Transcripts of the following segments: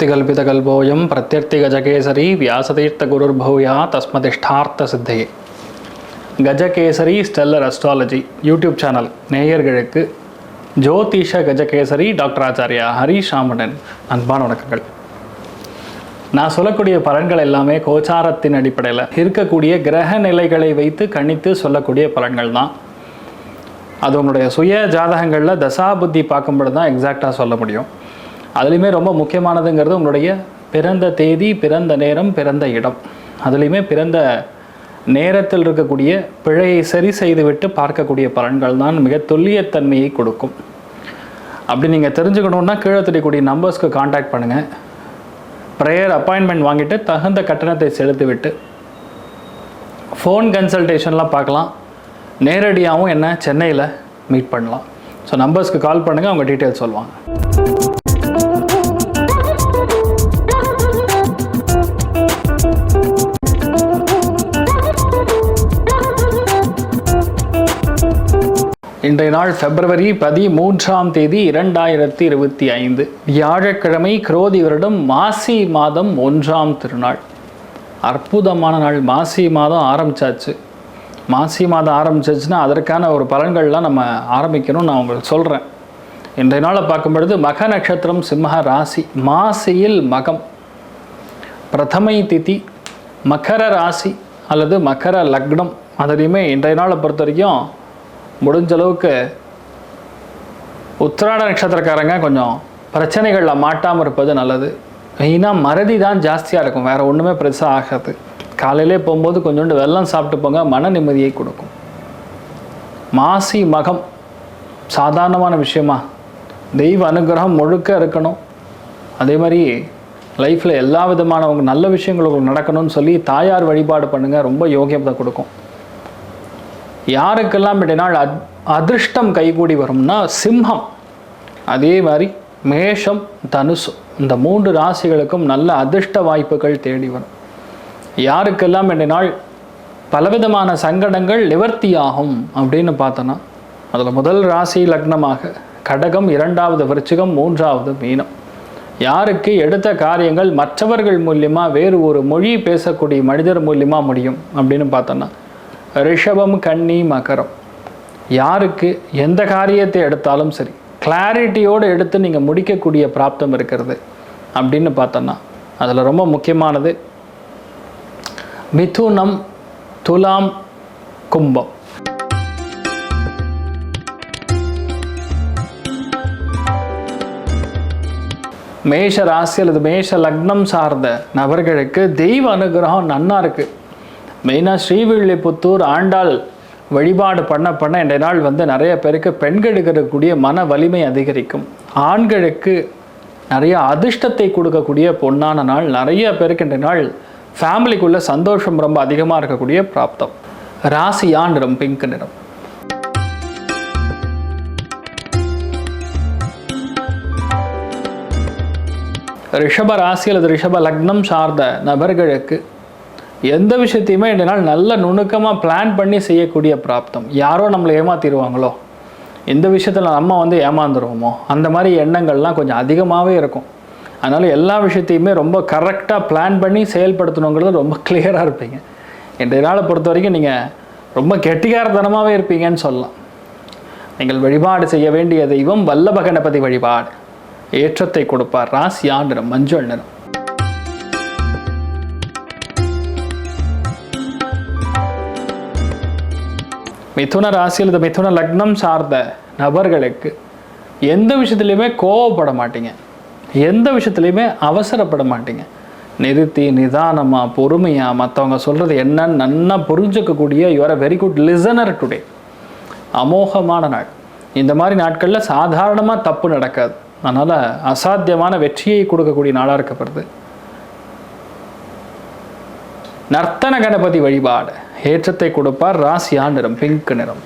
அர்த்திகல்பிதகல்போயம் பிரத்யர்த்திகஜகேசரி வியாசதீர்த்தகுருர்பூயா தஸ்மதிஷ்டார்த்த சித்தையே Gajakesari stellar astrology YouTube channel நேயர்களுக்கு ஜோதிஷ கஜகேசரி டாக்டர் ஆச்சாரியா ஹரிஷ் ராமணன் அன்பான வணக்கங்கள். நான் சொல்லக்கூடிய பலன்கள் எல்லாமே கோச்சாரத்தின் அடிப்படையில் இருக்கக்கூடிய கிரக நிலைகளை வைத்து கணித்து சொல்லக்கூடிய பலன்கள் தான். அது உங்களுடைய சுய ஜாதகங்களில் தசாபுத்தி பார்க்கும்பொழுது தான் எக்ஸாக்டாக சொல்ல முடியும். அதுலேயுமே ரொம்ப முக்கியமானதுங்கிறது உங்களுடைய பிறந்த தேதி பிறந்த நேரம் பிறந்த இடம். அதுலேயுமே பிறந்த நேரத்தில் இருக்கக்கூடிய பிழையை சரி செய்துவிட்டு பார்க்கக்கூடிய பலன்கள் தான் மிக துல்லியத்தன்மையை கொடுக்கும். அப்படி நீங்கள் தெரிஞ்சுக்கணுன்னா கீழே தெரியக்கூடிய நம்பர்ஸ்க்கு காண்டாக்ட் பண்ணுங்கள் ப்ரேயர் அப்பாயின்மெண்ட் வாங்கிட்டு தகுந்த கட்டணத்தை செலுத்திவிட்டு ஃபோன் கன்சல்டேஷன்லாம் பார்க்கலாம். நேரடியாகவும் என்ன சென்னையில் மீட் பண்ணலாம். ஸோ நம்பர்ஸ்க்கு கால் பண்ணுங்கள் அவங்க டீட்டெயில்ஸ் சொல்லுவாங்க. இன்றைய நாள் பிப்ரவரி பதிமூன்றாம் தேதி இரண்டாயிரத்தி இருபத்தி ஐந்து. வியாழக்கிழமை குரோதி வருடம் மாசி மாதம் ஒன்றாம் திருநாள். அற்புதமான நாள். மாசி மாதம் ஆரம்பிச்சாச்சு. மாசி மாதம் ஆரம்பிச்சிச்சுன்னா அதற்கான ஒரு பலன்கள்லாம் நம்ம ஆரம்பிக்கணும் நான் உங்களுக்கு சொல்கிறேன் இன்றைய நாளை பார்க்கும் பொழுது மக நட்சத்திரம் சிம்ம ராசி மாசியில் மகம் பிரதமை திதி மகர ராசி அல்லது மகர லக்னம். அதுலேயுமே இன்றைய நாளை பொறுத்த வரைக்கும் முடிஞ்ச அளவுக்கு உத்திராட நட்சத்திரக்காரங்க கொஞ்சம் பிரச்சனைகளில் மாட்டாமல் இருப்பது நல்லது. மெயினாக மறதி தான் ஜாஸ்தியாக இருக்கும். வேறு ஒன்றுமே பெருசாக ஆகாது. காலையிலே போகும்போது கொஞ்சோண்டு வெள்ளம் சாப்பிட்டு போங்க மன நிம்மதியை கொடுக்கும். மாசி மகம் சாதாரணமான விஷயமா. தெய்வ அனுகிரகம் முழுக்க இருக்கணும். அதே மாதிரி லைஃப்பில் எல்லா விதமானவங்க நல்ல விஷயங்கள் உங்களுக்கு நடக்கணும்னு சொல்லி தாயார் வழிபாடு பண்ணுங்கள் ரொம்ப யோகியத்தை கொடுக்கும். யாருக்கெல்லாம் இடைநாள் அத் அதிர்ஷ்டம் கைகூடி வரும்னா சிம்ஹம். அதே மாதிரி மேஷம் தனுசு. இந்த மூன்று ராசிகளுக்கும் நல்ல அதிர்ஷ்ட வாய்ப்புகள் தேடி வரும். யாருக்கெல்லாம் இடைநாள் பலவிதமான சங்கடங்கள் நிவர்த்தியாகும் அப்படின்னு பார்த்தோன்னா அதில் முதல் ராசி லக்னமாக கடகம் இரண்டாவது விருச்சிகம் மூன்றாவது மீனம். யாருக்கு எடுத்த காரியங்கள் மற்றவர்கள் மூலியமாக வேறு ஒரு மொழி பேசக்கூடிய மனிதர் மூலியமாக முடியும் அப்படின்னு பார்த்தோன்னா ரிஷபம் கன்னி மகரம். யாருக்கு எந்த காரியத்தை எடுத்தாலும் சரி கிளாரிட்டியோடு எடுத்து நீங்கள் முடிக்கக்கூடிய பிராப்தம் இருக்கிறது அப்படின்னு பார்த்தோன்னா அதில் ரொம்ப முக்கியமானது மிதுனம் துலாம் கும்பம். மேஷ ராசி அல்லது மேஷ லக்னம் சார்ந்த நபர்களுக்கு தெய்வ அனுகிரகம் நன்னா இருக்குது மெயினாக ஸ்ரீவில்லிபுத்தூர் ஆண்டாள் வழிபாடு பண்ண பண்ண இன்றைய நாள் வந்து நிறைய பேருக்கு பெண்களுக்கு இருக்கக்கூடிய மன வலிமை அதிகரிக்கும். ஆண்களுக்கு நிறைய அதிர்ஷ்டத்தை கொடுக்கக்கூடிய பொன்னான நாள். நிறைய பேருக்கு இன்றைய நாள் ஃபேமிலிக்குள்ள சந்தோஷம் ரொம்ப அதிகமாக இருக்கக்கூடிய பிராப்தம். ராசியா நிறம் பிங்க் நிறம். ரிஷப ராசி அல்லது ரிஷப லக்னம் சார்ந்த நபர்களுக்கு எந்த விஷயத்தையுமே என்னால் நாள் நல்ல நுணுக்கமாக பிளான் பண்ணி செய்யக்கூடிய பிராப்தம். யாரோ நம்மளை ஏமாத்திடுவாங்களோ எந்த விஷயத்தில் நம்ம வந்து ஏமாந்துருவோமோ? அந்த மாதிரி எண்ணங்கள்லாம் கொஞ்சம் அதிகமாகவே இருக்கும். அதனால் எல்லா விஷயத்தையுமே ரொம்ப கரெக்டாக பிளான் பண்ணி செயல்படுத்தணுங்கிறது ரொம்ப கிளியராக இருப்பீங்க. இன்றைய நாளை பொறுத்த வரைக்கும் நீங்கள் ரொம்ப கெட்டிகாரத்தனமாகவே இருப்பீங்கன்னு சொல்லலாம். நீங்கள் வழிபாடு செய்ய வேண்டிய தெய்வம் வல்லப கணபதி வழிபாடு. ஏற்றத்தை கொடுப்பார். ராசியா நிறம் மஞ்சள் நிறம். மிதுன ராசி அல்லது மிதுன லக்னம் சார்ந்த நபர்களுக்கு எந்த விஷயத்துலையுமே கோவப்பட மாட்டீங்க. எந்த விஷயத்துலையுமே அவசரப்பட மாட்டீங்க. நிறுத்தி நிதானமாக பொறுமையாக மற்றவங்க சொல்கிறது என்னன்னு நன்னா புரிஞ்சுக்கக்கூடிய your very good listener today அமோகமான நாள். இந்த மாதிரி நாட்களில் சாதாரணமாக தப்பு நடக்காது. அதனால் அசாத்தியமான வெற்றியை கொடுக்கக்கூடிய நாளாக இருக்கப்படுது. நர்த்தன கணபதி வழிபாடு. ஏற்றத்தை கொடுப்பார் ராசியா நிறம் பிங்க் நிறம்.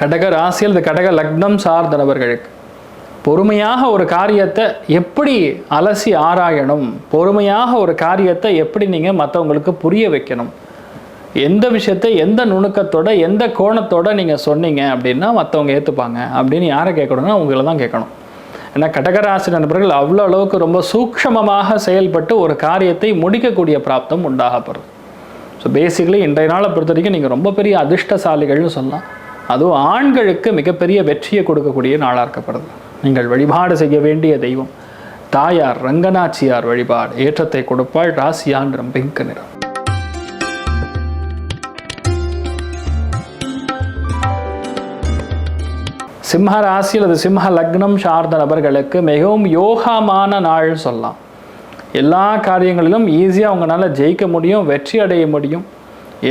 கடக ராசியில் இந்த கடக லக்னம் சார்ந்த நபர்களுக்கு பொறுமையாக ஒரு காரியத்தை எப்படி அலசி ஆராயணும்? பொறுமையாக ஒரு காரியத்தை எப்படி நீங்கள் மற்றவங்களுக்கு புரிய வைக்கணும்? எந்த விஷயத்தை எந்த நுணுக்கத்தோட எந்த கோணத்தோட நீங்கள் சொன்னீங்க அப்படின்னா மற்றவங்க ஏற்றுப்பாங்க அப்படின்னு யாரை கேட்கணும்னா உங்களை தான் கேட்கணும். ஏன்னா கடகராசி நண்பர்கள் அவ்வளோ அளவுக்கு ரொம்ப சூக்ஷமமாக செயல்பட்டு ஒரு காரியத்தை முடிக்கக்கூடிய பிராப்தம் உண்டாகப்படுது ஸோ பேசிக்கலி இன்றைய நாளை பொறுத்த வரைக்கும் நீங்கள் ரொம்ப பெரிய அதிர்ஷ்டசாலிகள்னு சொல்லலாம். அதுவும் ஆண்களுக்கு மிகப்பெரிய வெற்றியை கொடுக்கக்கூடிய நாளாக இருக்கப்படுது நீங்கள் வழிபாடு செய்ய வேண்டிய தெய்வம். தாயார் ரங்கநாச்சியார் வழிபாடு. ஏற்றத்தை கொடுப்பாள் ராசியான் பிங்க் நிறம். சிம்ம ராசி அல்லது சிம்ம லக்னம் சார்ந்த நபர்களுக்கு மிகவும் யோகமான நாள் சொல்லலாம். எல்லா காரியங்களிலும் ஈஸியாக அவங்களால ஜெயிக்க முடியும் வெற்றி அடைய முடியும்.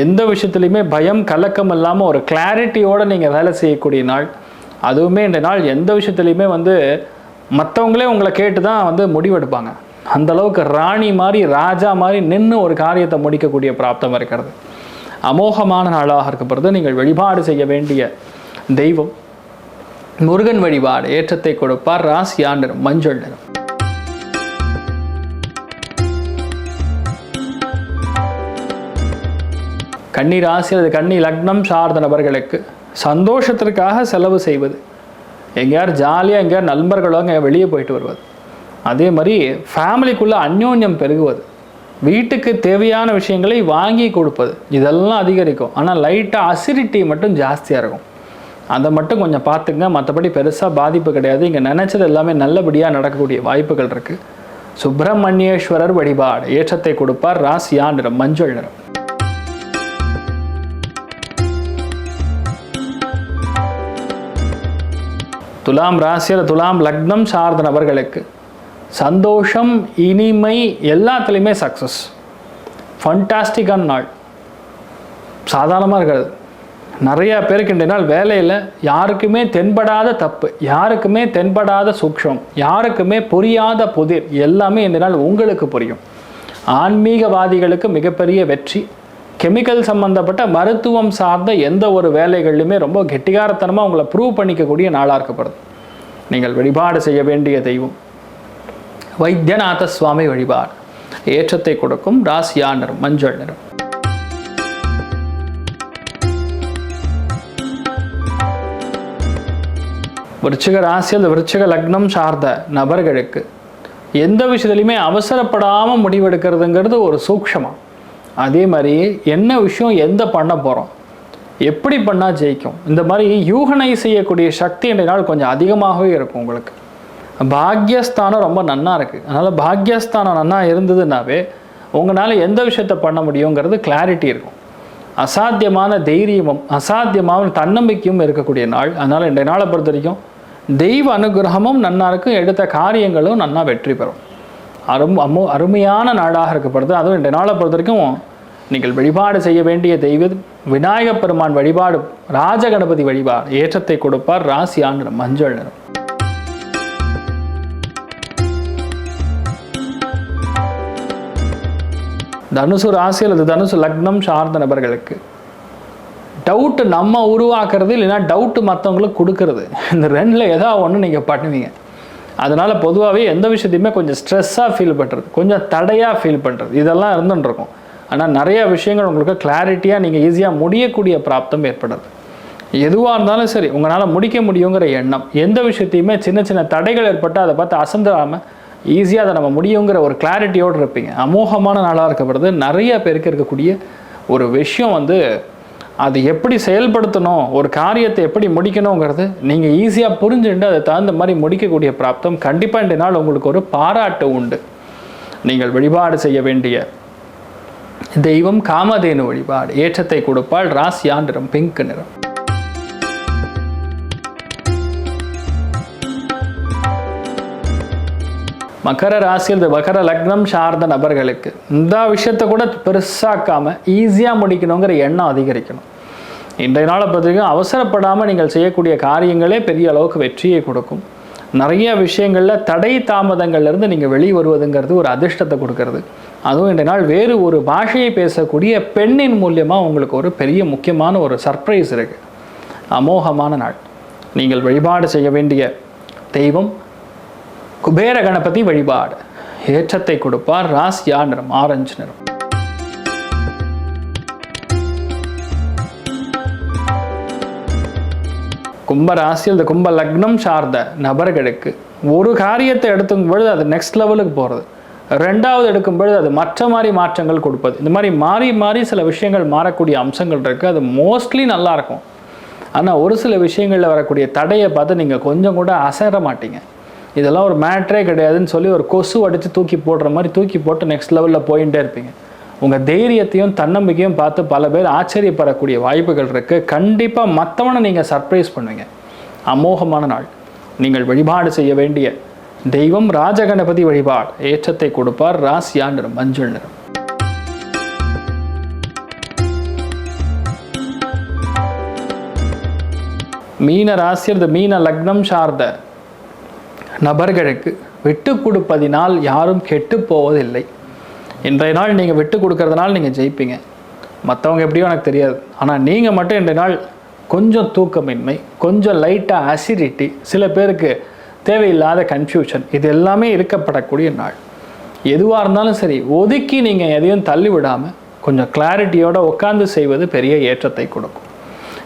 எந்த விஷயத்துலையுமே பயம் கலக்கம் இல்லாமல் ஒரு கிளாரிட்டியோடு நீங்கள் வேலை செய்யக்கூடிய நாள். அதுவுமே இந்த நாள் எந்த விஷயத்துலையுமே வந்து மற்றவங்களே உங்களை கேட்டு தான் வந்து முடிவெடுப்பாங்க. அந்த அளவுக்கு ராணி மாதிரி ராஜா மாதிரி நின்று ஒரு காரியத்தை முடிக்கக்கூடிய பிராப்தம் இருக்கிறது. அமோகமான நாளாக இருக்கப்படுறது நீங்கள் வழிபாடு செய்ய வேண்டிய தெய்வம். முருகன் வழிபாடு ஏற்றத்தை கொடுப்பார் ராசி ஆண்டு மஞ்சள் நிறம் கன்னி ராசி அல்லது கன்னி லக்னம் சார்ந்த நபர்களுக்கு சந்தோஷத்திற்காக செலவு செய்வது. எங்கேயார் ஜாலியாக எங்கேயார் நண்பர்களோ அங்கே வெளியே போயிட்டு வருவது. அதே மாதிரி ஃபேமிலிக்குள்ளே அந்யோன்யம் பெருகுவது. வீட்டுக்கு தேவையான விஷயங்களை வாங்கி கொடுப்பது. இதெல்லாம் அதிகரிக்கும். ஆனால் லைட்டாக அசிடிட்டி மட்டும் ஜாஸ்தியாக இருக்கும். அதை மட்டும் கொஞ்சம் பார்த்துங்க மற்றபடி பெருசாக பாதிப்பு கிடையாது. இங்கே நினச்சது எல்லாமே நல்லபடியாக நடக்கக்கூடிய வாய்ப்புகள் இருக்குது சுப்பிரமணியேஸ்வரர் வழிபாடு. ஏற்றத்தை கொடுப்பார் ராசியா நிறம் மஞ்சள் நிறம். துலாம் ராசியில் துலாம் லக்னம் சார்ந்த நபர்களுக்கு சந்தோஷம் இனிமை எல்லாத்துலேயுமே சக்ஸஸ் ஃபண்டாஸ்டிக்கான நாள். சாதாரணமாக இருக்கிறது. நிறையா பேருக்கு இன்றைய நாள் வேலையில் யாருக்குமே தென்படாத தப்பு யாருக்குமே தென்படாத சூக்ஷம் யாருக்குமே புரியாத புதிர் எல்லாமே இந்த நாள் உங்களுக்கு புரியும். ஆன்மீகவாதிகளுக்கு மிகப்பெரிய வெற்றி. கெமிக்கல் சம்மந்தப்பட்ட மருத்துவம் சார்ந்த எந்த ஒரு வேலைகள்லையுமே ரொம்ப கெட்டிகாரத்தனமாக உங்களை ப்ரூவ் பண்ணிக்கக்கூடிய நாளாக இருக்கப்படுது. நீங்கள் வழிபாடு செய்ய வேண்டிய தெய்வம். வைத்தியநாத சுவாமி வழிபாடு. ஏற்றத்தை கொடுக்கும் ராசியா நிறம் மஞ்சள் நிறம். விருச்சிக ராசி அந்த விருச்சிக லக்னம் சார்ந்த நபர்களுக்கு எந்த விஷயத்துலையுமே அவசரப்படாமல் முடிவெடுக்கிறதுங்கிறது ஒரு சூக்ஷமாக அதே மாதிரி என்ன விஷயம் எந்த பண்ண போகிறோம் எப்படி பண்ணால் ஜெயிக்கும்? இந்த மாதிரி யூகனை செய்யக்கூடிய சக்தி என்ற நாள் கொஞ்சம் அதிகமாகவே இருக்கும் உங்களுக்கு. பாக்யஸ்தானம் ரொம்ப நன்னா இருக்குது அதனால் பாக்யஸ்தானம் நன்னா இருந்ததுனாவே உங்களால் எந்த விஷயத்த பண்ண முடியுங்கிறது கிளாரிட்டி இருக்கும். அசாத்தியமான தைரியமும் அசாத்தியமான தன்னம்பிக்கையும் இருக்கக்கூடிய நாள். அதனால் இன்றைய நாளை பொறுத்த வரைக்கும் தெய்வ அனுகிரகமும் நன்னா இருக்கும் எடுத்த காரியங்களும் நன்னா வெற்றி பெறும். அரும் அமு அருமையான நாளாக இருக்கப்படுது. அதுவும் இன்றைய நாளை பொறுத்த வரைக்கும் நீங்கள் வழிபாடு செய்ய வேண்டிய தெய்வ விநாயகப் பெருமான் வழிபாடு ராஜகணபதி வழிபாடு ஏற்றத்தை கொடுப்பார் ராசி ஆண்டு மஞ்சள் நிறம். தனுசு ராசி அல்லது தனுசு லக்னம் சார்ந்த நபர்களுக்கு. டவுட்டு நம்ம உருவாக்குறது இல்லைன்னா டவுட்டு மற்றவங்களுக்கு கொடுக்கறது. இந்த ரெண்டில் ஏதாவது ஒன்று நீங்கள் பண்ணுவீங்க. அதனால் பொதுவாகவே எந்த விஷயத்தையுமே கொஞ்சம் ஸ்ட்ரெஸ்ஸாக ஃபீல் பண்ணுறது கொஞ்சம் தடையாக ஃபீல் பண்ணுறது இதெல்லாம் இருந்துட்டுருக்கும் ஆனால் நிறையா விஷயங்கள் உங்களுக்கு கிளாரிட்டியாக நீங்கள் ஈஸியாக முடியக்கூடிய பிராப்தம் ஏற்படுறது எதுவாக இருந்தாலும் சரி உங்களால் முடிக்க முடியுங்கிற எண்ணம் எந்த விஷயத்தையுமே சின்ன சின்ன தடைகள் ஏற்பட்டால் அதை பார்த்து அசந்துடாமல் ஈஸியாக அதை நம்ம முடியுங்கிற ஒரு கிளாரிட்டியோடு இருப்பீங்க. அமோகமான நாளாக இருக்கப்படுது நிறைய பேருக்கு இருக்கக்கூடிய ஒரு விஷயம் வந்து அது எப்படி செயல்படுத்தணும் ஒரு காரியத்தை எப்படி முடிக்கணுங்கிறது நீங்கள் ஈஸியாக புரிஞ்சுட்டு அதை தகுந்த மாதிரி முடிக்கக்கூடிய பிராப்தம் கண்டிப்பாக இந்த நாள் உங்களுக்கு ஒரு பாராட்டு உண்டு. நீங்கள் வழிபாடு செய்ய வேண்டிய தெய்வம் காமதேனு வழிபாடு. ஏற்றத்தை கொடுப்பால் ராசியா நிறம் பிங்க் நிறம். மகர ராசி அல்லது மகர லக்னம் சார்ந்த நபர்களுக்கு இந்த விஷயத்தை கூட பெருசாக்காம ஈஸியாக முடிக்கணுங்கிற எண்ணம் அதிகரிக்கணும். இன்றைய நாளை பார்த்தீங்கன்னா அவசரப்படாமல் நீங்கள் செய்யக்கூடிய காரியங்களே பெரிய அளவுக்கு வெற்றியை கொடுக்கும். நிறைய விஷயங்களில் தடை தாமதங்கள்லேருந்து நீங்கள் வெளியே வருவதுங்கிறது ஒரு அதிர்ஷ்டத்தை கொடுக்கறது. அதுவும் இன்றைய நாள் வேறு ஒரு பாஷையை பேசக்கூடிய பெண்ணின் மூலியமாக உங்களுக்கு ஒரு பெரிய முக்கியமான ஒரு சர்ப்ரைஸ் இருக்குது அமோகமான நாள். நீங்கள் வழிபாடு செய்ய வேண்டிய தெய்வம் குபேர கணபதி வழிபாடு. ஏற்றத்தை கொடுப்பார் ராசியா நிறம் ஆரஞ்சு நிறம் கும்ப ராசி இந்த கும்ப லக்னம் சார்ந்த நபர்களுக்கு ஒரு காரியத்தை எடுத்துக்கும் பொழுது அது நெக்ஸ்ட் லெவலுக்கு போகிறது ரெண்டாவது எடுக்கும் பொழுது அது மற்ற மாதிரி மாற்றங்கள் கொடுப்பது. இந்த மாதிரி மாறி மாறி சில விஷயங்கள் மாறக்கூடிய அம்சங்கள் இருக்குது அது மோஸ்ட்லி நல்லாயிருக்கும் ஆனால் ஒரு சில விஷயங்களில் வரக்கூடிய தடையை பார்த்து நீங்கள் கொஞ்சம் கூட அசைற மாட்டீங்க. இதெல்லாம் ஒரு மேட்ரே கிடையாதுன்னு சொல்லி ஒரு கொசு அடித்து தூக்கி போடுற மாதிரி தூக்கி போட்டு நெக்ஸ்ட் லெவலில் போயிட்டே இருப்பீங்க. உங்கள் தைரியத்தையும் தன்னம்பிக்கையும் பார்த்து பல பேர் ஆச்சரியப்படக்கூடிய வாய்ப்புகள் இருக்குது கண்டிப்பாக மற்றவனை நீங்கள் சர்ப்ரைஸ் பண்ணுவீங்க. அமோகமான நாள். நீங்கள் வழிபாடு செய்ய வேண்டிய தெய்வம் ராஜகணபதி வழிபாடு. ஏற்றத்தை கொடுப்பார் ராசியா நிறம் மஞ்சள் நிறம். மீன ராசியர் மீன லக்னம் சார்ந்த நபர்களுக்கு விட்டு கொடுப்பதினால் யாரும் கெட்டு போவதில்லை. இன்றைய நாள் நீங்கள் விட்டு கொடுக்கறதுனால நீங்கள் ஜெயிப்பீங்க. மற்றவங்க எப்படியோ எனக்கு தெரியாது. ஆனால் நீங்கள் மட்டும் இன்றைய நாள் கொஞ்சம் தூக்கமின்மை கொஞ்சம் லைட்டாக அசிடிட்டி சில பேருக்கு தேவையில்லாத கன்ஃபியூஷன் இது எல்லாமே இருக்கப்படக்கூடிய நாள். எதுவாக இருந்தாலும் சரி ஒதுக்கி நீங்கள் எதையும் தள்ளி விடாமல் கொஞ்சம் கிளாரிட்டியோடு உட்காந்து செய்வது பெரிய ஏற்றத்தை கொடுக்கும்.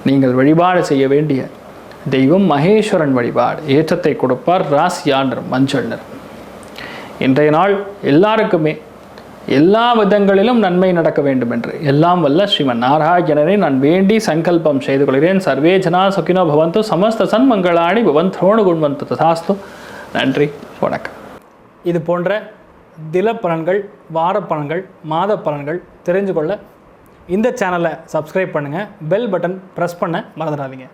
நீங்கள் வழிபாடு செய்ய வேண்டிய தெய்வம் மகேஸ்வரன் வழிபாடு. ஏற்றத்தை கொடுப்பார் ராசியா நிறம் மஞ்சள் நிறம் இன்றைய நாள் எல்லாருக்குமே எல்லா விதங்களிலும் நன்மை நடக்க வேண்டும் என்று எல்லாம் வல்ல ஸ்ரீமன் நாராயணனை நான் வேண்டி சங்கல்பம் செய்து கொள்கிறேன். சர்வே ஜனா சுகினோ பவந்து சமஸ்த சன்மங்களாணி பவன் துரோணு குண்வந்து ததாஸ்து. நன்றி வணக்கம். இது போன்ற தில பலன்கள் வார பலன்கள் மாத பலன்கள் தெரிஞ்சு கொள்ள இந்த சேனலை சப்ஸ்கிரைப் பண்ணுங்கள் பெல் பட்டன் ப்ரெஸ் பண்ண மறந்துடாதீங்க.